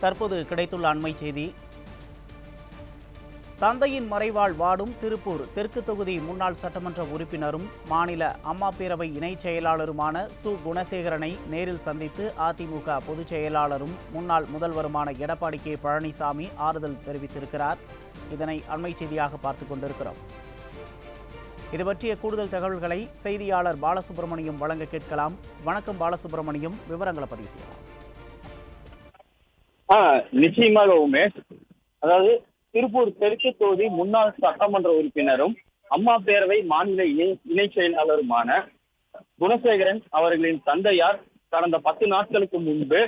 தற்போது கிடைத்துள்ள அண்மை செய்தி. தந்தையின் மறைவால் வாடும் திருப்பூர் தெற்கு தொகுதி முன்னாள் சட்டமன்ற உறுப்பினரும் மாநில அம்மா பேரவை இணைச் செயலாளருமான சு. குணசேகரனை நேரில் சந்தித்து அதிமுக பொதுச் செயலாளரும் முன்னாள் முதல்வருமான எடப்பாடி கே. பழனிசாமி ஆறுதல் தெரிவித்திருக்கிறார். இதனை அண்மை செய்தியாக பார்த்து கொண்டிருக்கிறோம். இது பற்றிய கூடுதல் தகவல்களை செய்தியாளர் பாலசுப்ரமணியம் வழங்க கேட்கலாம். வணக்கம் பாலசுப்ரமணியம். விவரங்களை பதிவு செய்யலாம். ஆ நிச்சயமாக உமேஷ். அதாவது திருப்பூர் தெற்கு தொகுதி முன்னாள் சட்டமன்ற உறுப்பினரும் அம்மா பேரவை மாநில இணை இணைச் செயலாளருமான குணசேகரன் அவர்களின் தந்தையார் கடந்த பத்து நாட்களுக்கு முன்பு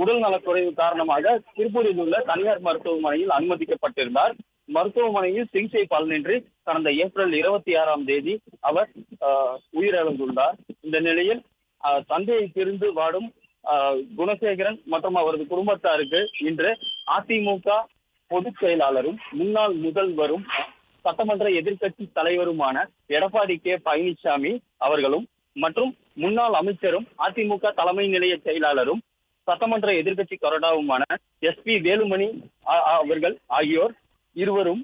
உடல் நலக்குறைவு காரணமாக திருப்பூரில் உள்ள தனியார் மருத்துவமனையில் அனுமதிக்கப்பட்டிருந்தார். மருத்துவமனையில் சிகிச்சை பலனின்றி கடந்த ஏப்ரல் இருபத்தி ஆறாம் தேதி அவர் உயிரிழந்துள்ளார். இந்த நிலையில் தந்தையை பிரிந்து வாடும் குணசேகரன் மற்றும் அவரது குடும்பத்தாருக்கு இன்று அதிமுக பொதுச் செயலாளரும் முன்னாள் முதல்வரும் சட்டமன்ற எதிர்க்கட்சி தலைவருமான எடப்பாடி கே. பழனிசாமி அவர்களும் மற்றும் முன்னாள் அமைச்சரும் அதிமுக தலைமை நிலைய செயலாளரும் சட்டமன்ற எதிர்க்கட்சி கொறடாவுமான எஸ் பி வேலுமணி அவர்கள் ஆகியோர் இருவரும்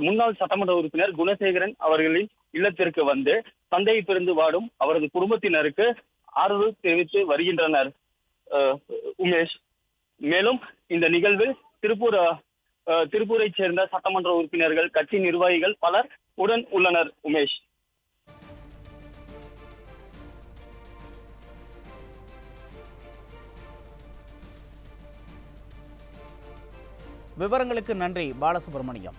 முன்னாள் சட்டமன்ற உறுப்பினர் குணசேகரன் அவர்களின் இல்லத்திற்கு வந்து தந்தையை பிறந்து வாடும் அவரது குடும்பத்தினருக்கு ஆறுதல் தெரிவித்து வருகின்றனர். அஹ், உமேஷ். மேலும் இந்த நிகழ்வில் திருப்பூர் திருப்பூரை சேர்ந்த சட்டமன்ற உறுப்பினர்கள் கட்சி நிர்வாகிகள் பலர் உடன் உள்ளனர் உமேஷ். விவரங்களுக்கு நன்றி பாலசுப்ரமணியம்.